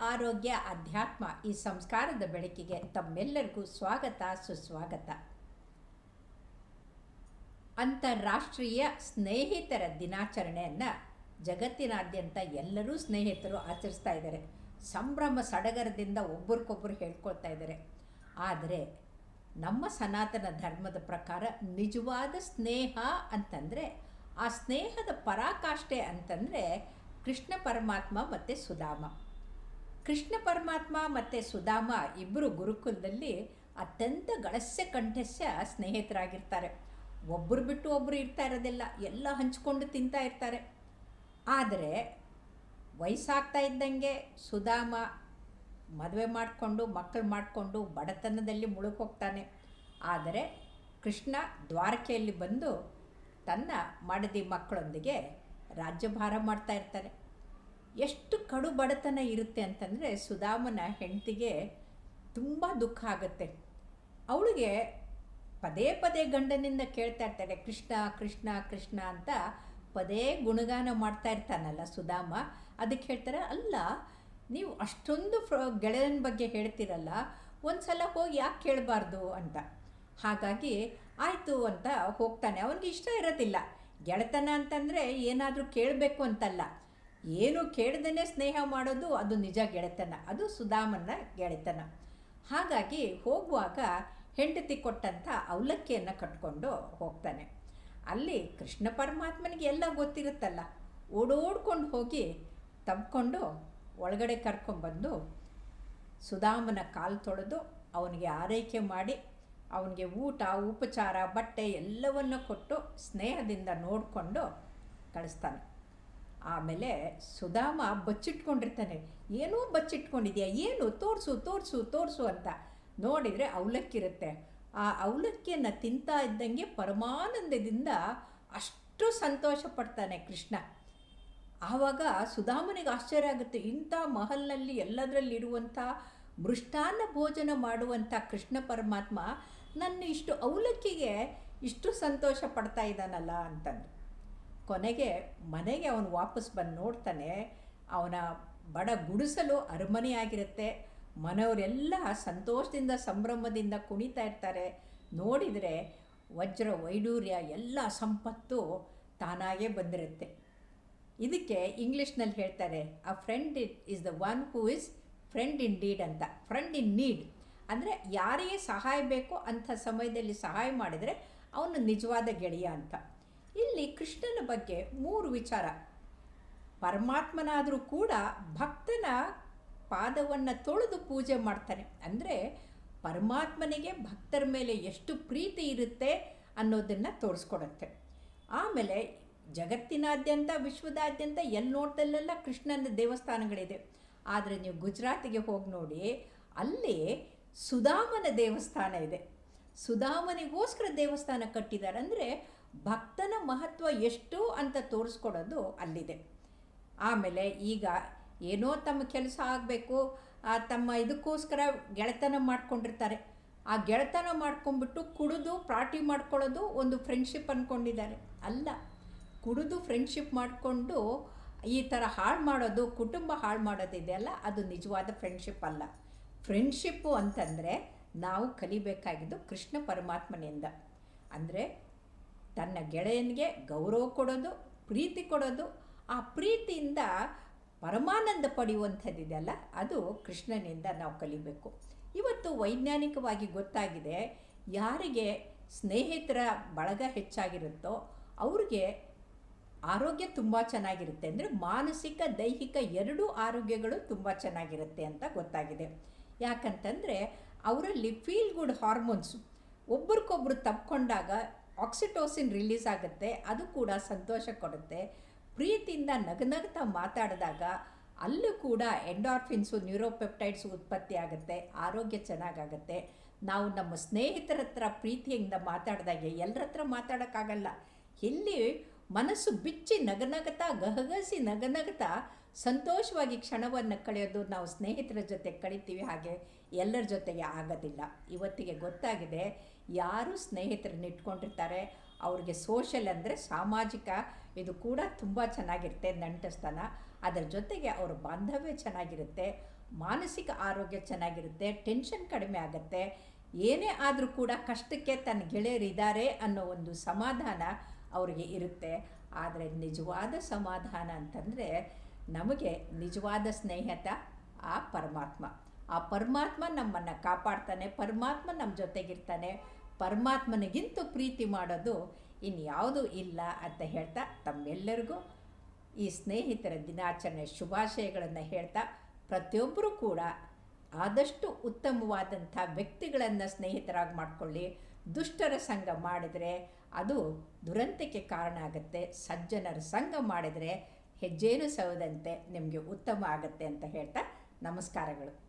ಆರೋಗ್ಯ ಅಧ್ಯಾತ್ಮ ಈ ಸಂಸ್ಕಾರದ ಬೆಳಕಿಗೆ ತಮ್ಮೆಲ್ಲರಿಗೂ ಸ್ವಾಗತ, ಸುಸ್ವಾಗತ. ಅಂತಾರಾಷ್ಟ್ರೀಯ ಸ್ನೇಹಿತರ ದಿನಾಚರಣೆಯನ್ನು ಜಗತ್ತಿನಾದ್ಯಂತ ಎಲ್ಲರೂ ಸ್ನೇಹಿತರು ಆಚರಿಸ್ತಾ ಇದ್ದಾರೆ. ಸಂಭ್ರಮ ಸಡಗರದಿಂದ ಒಬ್ಬರಿಗೊಬ್ಬರು ಹೇಳ್ಕೊಳ್ತಾ ಇದ್ದಾರೆ. ಆದರೆ ನಮ್ಮ ಸನಾತನ ಧರ್ಮದ ಪ್ರಕಾರ ನಿಜವಾದ ಸ್ನೇಹ ಅಂತಂದರೆ, ಆ ಸ್ನೇಹದ ಪರಾಕಾಷ್ಠೆ ಅಂತಂದರೆ ಕೃಷ್ಣ ಪರಮಾತ್ಮ ಮತ್ತು ಸುಧಾಮ. ಕೃಷ್ಣ ಪರಮಾತ್ಮ ಮತ್ತು ಸುಧಾಮ ಇಬ್ಬರು ಗುರುಕುಲದಲ್ಲಿ ಅತ್ಯಂತ ಗಳಸ್ಯ ಕಂಠಸ್ಯ ಸ್ನೇಹಿತರಾಗಿರ್ತಾರೆ. ಒಬ್ಬರು ಬಿಟ್ಟು ಒಬ್ಬರು ಇರ್ತಾ ಇರೋದಿಲ್ಲ, ಎಲ್ಲ ಹಂಚಿಕೊಂಡು ತಿಂತಾ ಇರ್ತಾರೆ. ಆದರೆ ವಯಸ್ಸಾಗ್ತಾ ಇದ್ದಂಗೆ ಸುಧಾಮ ಮದುವೆ ಮಾಡಿಕೊಂಡು ಮಕ್ಕಳು ಮಾಡಿಕೊಂಡು ಬಡತನದಲ್ಲಿ ಮುಳುಗೋಗ್ತಾನೆ ಆದರೆ ಕೃಷ್ಣ ದ್ವಾರಕೆಯಲ್ಲಿ ಬಂದು ತನ್ನ ಮಡದಿ ಮಕ್ಕಳೊಂದಿಗೆ ರಾಜ್ಯಭಾರ ಮಾಡ್ತಾ ಇರ್ತಾನೆ. ಎಷ್ಟು ಕಡು ಬಡತನ ಇರುತ್ತೆ ಅಂತಂದರೆ ಸುಧಾಮನ ಹೆಂಡತಿಗೆ ತುಂಬ ದುಃಖ ಆಗುತ್ತೆ. ಅವಳಿಗೆ ಪದೇ ಪದೇ ಗಂಡನಿಂದ ಕೇಳ್ತಾ ಇರ್ತಾರೆ ಕೃಷ್ಣ ಕೃಷ್ಣ ಕೃಷ್ಣ ಅಂತ ಪದೇ ಗುಣಗಾನ ಮಾಡ್ತಾ ಇರ್ತಾನಲ್ಲ ಸುಧಾಮ. ಅದಕ್ಕೆ ಹೇಳ್ತಾರೆ, ಅಲ್ಲ, ನೀವು ಅಷ್ಟೊಂದು ಫ್ರ, ಗೆಳೆಯನ ಬಗ್ಗೆ ಹೇಳ್ತಿರಲ್ಲ ಒಂದು ಸಲ ಹೋಗಿ ಯಾಕೆ ಕೇಳಬಾರ್ದು? ಅಂತ. ಹಾಗಾಗಿ ಆಯಿತು ಅಂತ ಹೋಗ್ತಾನೆ. ಅವನಿಗೆ ಇಷ್ಟ ಇರೋದಿಲ್ಲ. ಗೆಳೆತನ ಅಂತಂದರೆ ಏನಾದರೂ ಕೇಳಬೇಕು ಅಂತಲ್ಲ. ಏನು ಕೇಳ್ದೇ ಸ್ನೇಹ ಮಾಡೋದು ಅದು ನಿಜ ಗೆಳೆತನ, ಅದು ಸುಧಾಮನ ಗೆಳೆತನ. ಹಾಗಾಗಿ ಹೋಗುವಾಗ ಹೆಂಡತಿ ಕೊಟ್ಟಂಥ ಅವಲಕ್ಕಿಯನ್ನು ಕಟ್ಕೊಂಡು ಹೋಗ್ತಾನೆ. ಅಲ್ಲಿ ಕೃಷ್ಣ ಪರಮಾತ್ಮನಿಗೆ ಎಲ್ಲ ಗೊತ್ತಿರುತ್ತಲ್ಲ, ಓಡೋಡ್ಕೊಂಡು ಹೋಗಿ ತಬ್ಕೊಂಡು ಒಳಗಡೆ ಕರ್ಕೊಂಡ್ಬಂದು ಸುಧಾಮನ ಕಾಲು ತೊಳೆದು ಅವನಿಗೆ ಆರೈಕೆ ಮಾಡಿ, ಅವನಿಗೆ ಊಟ, ಉಪಚಾರ, ಬಟ್ಟೆ ಎಲ್ಲವನ್ನು ಕೊಟ್ಟು ಸ್ನೇಹದಿಂದ ನೋಡಿಕೊಂಡು ಕಳಿಸ್ತಾನೆ. ಆಮೇಲೆ ಸುಧಾಮ ಬಚ್ಚಿಟ್ಕೊಂಡಿರ್ತಾನೆ. ಏನೋ ಬಚ್ಚಿಟ್ಕೊಂಡಿದ್ಯಾ? ಏನು? ತೋರಿಸು ತೋರಿಸು ತೋರಿಸು ಅಂತ ನೋಡಿದರೆ ಅವಲಕ್ಕಿರುತ್ತೆ. ಆ ಅವಲಕ್ಕಿಯನ್ನು ತಿಂತಾ ಇದ್ದಂಗೆ ಪರಮಾನಂದದಿಂದ ಅಷ್ಟು ಸಂತೋಷ ಪಡ್ತಾನೆ ಕೃಷ್ಣ. ಆವಾಗ ಸುಧಾಮನಿಗೆ ಆಶ್ಚರ್ಯ ಆಗುತ್ತೆ. ಇಂಥ ಮಹಲ್ನಲ್ಲಿ ಎಲ್ಲದರಲ್ಲಿರುವಂಥ ಮೃಷ್ಟಾನ್ನ ಭೋಜನ ಮಾಡುವಂಥ ಕೃಷ್ಣ ಪರಮಾತ್ಮ ನನ್ನ ಇಷ್ಟು ಅವಲಕ್ಕಿಗೆ ಇಷ್ಟು ಸಂತೋಷ ಪಡ್ತಾ ಇದ್ದಾನಲ್ಲ ಅಂತಂದು. ಕೊನೆಗೆ ಮನೆಗೆ ಅವನು ವಾಪಸ್ ಬಂದು ನೋಡ್ತಾನೆ, ಅವನ ಬಡ ಗುಡಿಸಲು ಅರಮನೆಯಾಗಿರುತ್ತೆ. ಮನೆಯವರೆಲ್ಲ ಸಂತೋಷದಿಂದ, ಸಂಭ್ರಮದಿಂದ ಕುಣಿತಾ ಇರ್ತಾರೆ. ನೋಡಿದರೆ ವಜ್ರ ವೈಡೂರ್ಯ ಎಲ್ಲ ಸಂಪತ್ತು ತಾನಾಗೇ ಬಂದಿರುತ್ತೆ. ಇದಕ್ಕೆ ಇಂಗ್ಲೀಷ್ನಲ್ಲಿ ಹೇಳ್ತಾರೆ ಆ friend it is the one who is friend indeed ಅಂತ. ಫ್ರೆಂಡ್ ಇನ್ ನೀಡ್ ಅಂದರೆ ಯಾರಿಗೆ ಸಹಾಯ ಬೇಕೋ ಅಂಥ ಸಮಯದಲ್ಲಿ ಸಹಾಯ ಮಾಡಿದರೆ ಅವನು ನಿಜವಾದ ಗೆಳೆಯ ಅಂತ. ಇಲ್ಲಿ ಕೃಷ್ಣನ ಬಗ್ಗೆ ಮೂರು ವಿಚಾರ. ಪರಮಾತ್ಮನಾದರೂ ಕೂಡ ಭಕ್ತನ ಪಾದವನ್ನು ತೊಳೆದು ಪೂಜೆ ಮಾಡ್ತಾನೆ. ಅಂದರೆ ಪರಮಾತ್ಮನಿಗೆ ಭಕ್ತರ ಮೇಲೆ ಎಷ್ಟು ಪ್ರೀತಿ ಇರುತ್ತೆ ಅನ್ನೋದನ್ನು ತೋರಿಸ್ಕೊಡುತ್ತೆ. ಆಮೇಲೆ ಜಗತ್ತಿನಾದ್ಯಂತ, ವಿಶ್ವದಾದ್ಯಂತ ಎಲ್ಲಿ ನೋಡ್ದಲ್ಲೆಲ್ಲ ಕೃಷ್ಣನ ದೇವಸ್ಥಾನಗಳಿದೆ. ಆದರೆ ನೀವು ಗುಜರಾತಿಗೆ ಹೋಗಿ ನೋಡಿ, ಅಲ್ಲಿ ಸುಧಾಮನ ದೇವಸ್ಥಾನ ಇದೆ. ಸುಧಾಮನಿಗೋಸ್ಕರ ದೇವಸ್ಥಾನ ಕಟ್ಟಿದ್ದಾರೆ ಅಂದರೆ ಭಕ್ತನ ಮಹತ್ವ ಎಷ್ಟು ಅಂತ ತೋರಿಸ್ಕೊಡೋದು ಅಲ್ಲಿದೆ. ಆಮೇಲೆ ಈಗ ಏನೋ ತಮ್ಮ ಕೆಲಸ ಆಗಬೇಕು ತಮ್ಮ ಇದಕ್ಕೋಸ್ಕರ ಗೆಳೆತನ ಮಾಡ್ಕೊಂಡಿರ್ತಾರೆ. ಆ ಗೆಳೆತನ ಮಾಡ್ಕೊಂಡ್ಬಿಟ್ಟು ಕುಡಿದು ಪಾರ್ಟಿ ಮಾಡ್ಕೊಳ್ಳೋದು ಒಂದು ಫ್ರೆಂಡ್ಶಿಪ್ ಅಂದ್ಕೊಂಡಿದ್ದಾರೆ ಅಲ್ಲ, ಕುಡಿದು ಫ್ರೆಂಡ್ಶಿಪ್ ಮಾಡಿಕೊಂಡು ಈ ಥರ ಹಾಳು ಮಾಡೋದು, ಕುಟುಂಬ ಹಾಳು ಮಾಡೋದಿದೆಯಲ್ಲ ಅದು ನಿಜವಾದ ಫ್ರೆಂಡ್ಶಿಪ್ ಅಲ್ಲ. ಫ್ರೆಂಡ್ಶಿಪ್ಪು ಅಂತಂದರೆ ನಾವು ಕಲಿಬೇಕಾಗಿದ್ದು ಕೃಷ್ಣ ಪರಮಾತ್ಮನಿಂದ. ಅಂದರೆ ತನ್ನ ಗೆಳೆಯನಿಗೆ ಗೌರವ ಕೊಡೋದು, ಪ್ರೀತಿ ಕೊಡೋದು, ಆ ಪ್ರೀತಿಯಿಂದ ಪರಮಾನಂದ ಪಡೆಯುವಂಥದ್ದಿದೆಯಲ್ಲ, ಅದು ಕೃಷ್ಣನಿಂದ ನಾವು ಕಲಿಬೇಕು. ಇವತ್ತು ವೈಜ್ಞಾನಿಕವಾಗಿ ಗೊತ್ತಾಗಿದೆ, ಯಾರಿಗೆ ಸ್ನೇಹಿತರ ಬಳಗ ಹೆಚ್ಚಾಗಿರುತ್ತೋ ಅವ್ರಿಗೆ ಆರೋಗ್ಯ ತುಂಬ ಚೆನ್ನಾಗಿರುತ್ತೆ ಅಂದರೆ ಮಾನಸಿಕ, ದೈಹಿಕ ಎರಡೂ ಆರೋಗ್ಯಗಳು ತುಂಬ ಚೆನ್ನಾಗಿರುತ್ತೆ ಅಂತ ಗೊತ್ತಾಗಿದೆ. ಯಾಕಂತಂದರೆ, ಅವರಲ್ಲಿ ಫೀಲ್ ಗುಡ್ ಹಾರ್ಮೋನ್ಸು ಒಬ್ರಿಗೊಬ್ರು ತಪ್ಕೊಂಡಾಗ ಆಕ್ಸಿಟೋಸಿನ್ ರಿಲೀಸ್ ಆಗುತ್ತೆ, ಅದು ಕೂಡ ಸಂತೋಷ ಕೊಡುತ್ತೆ. ಪ್ರೀತಿಯಿಂದ ನಗನಗ್ತಾ ಮಾತಾಡಿದಾಗ ಅಲ್ಲೂ ಕೂಡ ಎಂಡಾರ್ಫಿನ್ಸು ನ್ಯೂರೋಪೆಪ್ಟೈಡ್ಸ್ ಉತ್ಪತ್ತಿ ಆಗುತ್ತೆ, ಆರೋಗ್ಯ ಚೆನ್ನಾಗಾಗುತ್ತೆ. ನಾವು ನಮ್ಮ ಸ್ನೇಹಿತರ ಹತ್ರ ಪ್ರೀತಿಯಿಂದ ಮಾತಾಡಿದಾಗ ಎಲ್ಲರ ಹತ್ರ ಮಾತಾಡೋಕ್ಕಾಗಲ್ಲ. ಇಲ್ಲಿ ಮನಸ್ಸು ಬಿಚ್ಚಿ ನಗನಗತಾ ಗಹಗಸಿ ನಗನಗತಾ ಸಂತೋಷವಾಗಿ ಕ್ಷಣವನ್ನು ಕಳೆಯೋದು ನಾವು ಸ್ನೇಹಿತರ ಜೊತೆ ಕಳಿತೀವಿ ಹಾಗೆ ಎಲ್ಲರ ಜೊತೆಗೆ ಆಗೋದಿಲ್ಲ. ಇವತ್ತಿಗೆ ಗೊತ್ತಾಗಿದೆ ಯಾರು ಸ್ನೇಹಿತರನ್ನ ಇಟ್ಕೊಂಡಿರ್ತಾರೆ, ಅವ್ರಿಗೆ ಸೋಷಲ್ ಅಂದರೆ ಸಾಮಾಜಿಕ ಇದು ಕೂಡ ತುಂಬ ಚೆನ್ನಾಗಿರುತ್ತೆ ನಂಟಸ್ತನ. ಅದರ ಜೊತೆಗೆ ಅವರ ಬಾಂಧವ್ಯ ಚೆನ್ನಾಗಿರುತ್ತೆ, ಮಾನಸಿಕ ಆರೋಗ್ಯ ಚೆನ್ನಾಗಿರುತ್ತೆ ಟೆನ್ಷನ್ ಕಡಿಮೆ ಆಗುತ್ತೆ. ಏನೇ ಆದರೂ ಕೂಡ ಕಷ್ಟಕ್ಕೆ ತನ್ನ ಗೆಳೆಯರಿದ್ದಾರೆ ಅನ್ನೋ ಒಂದು ಸಮಾಧಾನ ಅವರಿಗೆ ಇರುತ್ತೆ. ಆದರೆ ನಿಜವಾದ ಸಮಾಧಾನ ಅಂತಂದರೆ ನಮಗೆ ನಿಜವಾದ ಸ್ನೇಹಿತ ಆ ಪರಮಾತ್ಮ. ಆ ಪರಮಾತ್ಮ ನಮ್ಮನ್ನು ಕಾಪಾಡ್ತಾನೆ, ಪರಮಾತ್ಮ ನಮ್ಮ ಜೊತೆಗಿರ್ತಾನೆ. ಪರಮಾತ್ಮನಿಗಿಂತ ಪ್ರೀತಿ ಮಾಡೋದು ಇನ್ಯಾವುದೂ ಇಲ್ಲ ಅಂತ ಹೇಳ್ತಾ ತಮ್ಮೆಲ್ಲರಿಗೂ ಈ ಸ್ನೇಹಿತರ ದಿನಾಚರಣೆ ಶುಭಾಶಯಗಳನ್ನು ಹೇಳ್ತಾ ಪ್ರತಿಯೊಬ್ಬರೂ ಕೂಡ ಆದಷ್ಟು ಉತ್ತಮವಾದಂಥ ವ್ಯಕ್ತಿಗಳನ್ನು ಸ್ನೇಹಿತರಾಗಿ ಮಾಡಿಕೊಳ್ಳಿ. ದುಷ್ಟರ ಸಂಘ ಮಾಡಿದರೆ ಅದು ದುರಂತಕ್ಕೆ ಕಾರಣ ಆಗುತ್ತೆ. ಸಜ್ಜನರ ಸಂಘ ಮಾಡಿದರೆ ಹೆಜ್ಜೇನು ಸವದಂತೆ ನಿಮಗೆ ಉತ್ತಮ ಆಗುತ್ತೆ ಅಂತ ಹೇಳ್ತಾ ನಮಸ್ಕಾರಗಳು.